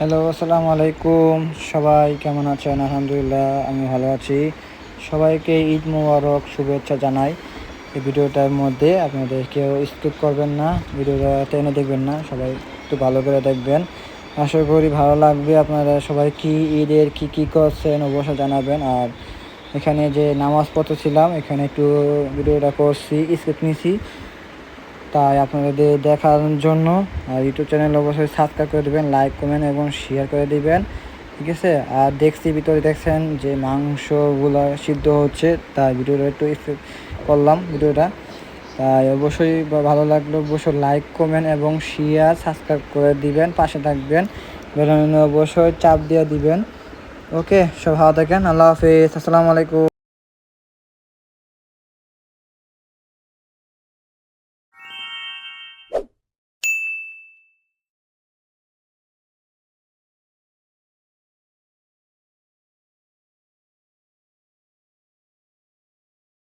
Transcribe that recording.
Hello, আসসালামু আলাইকুম। সবাই কেমন আছেন? আলহামদুলিল্লাহ, আমি ভালো আছি। সবাইকে ঈদ মোবারক শুভেচ্ছা জানাই। এই ভিডিওটার মধ্যে আপনাদের কেউ স্কিপ করবেন না, ভিডিওটা টেনে দেখবেন না, সবাই একটু ভালো করে দেখবেন। আশা করি ভালো লাগবে। আপনারা সবাই কি ঈদের কি কি করছেন অবশ্যই জানাবেন। আর এখানে যে নামাজ পড়তেছিলাম এখানে একটু ভিডিওটা করছি, স্কিপ নিছি। তাই আপনাদের দেখার জন্য, আর ইউটিউব চ্যানেল অবশ্যই সাবস্ক্রাইব করে দেবেন লাইক কমেন্ট এবং শেয়ার করে দিবেন, ঠিক আছে? আর দেখছি ভিতরে দেখছেন যে মাংসগুলো সিদ্ধ হচ্ছে, তাই ভিডিওটা একটু করলাম ভিডিওটা। তাই অবশ্যই ভালো লাগলে অবশ্যই লাইক কমেন্ট এবং শেয়ার সাবস্ক্রাইব করে দিবেন, পাশে থাকবেন বেলুন অবশ্যই চাপ দিয়ে দিবেন। ওকে সব ভালো থাকেন, আল্লাহ হাফিজ, আসসালামু আলাইকুম।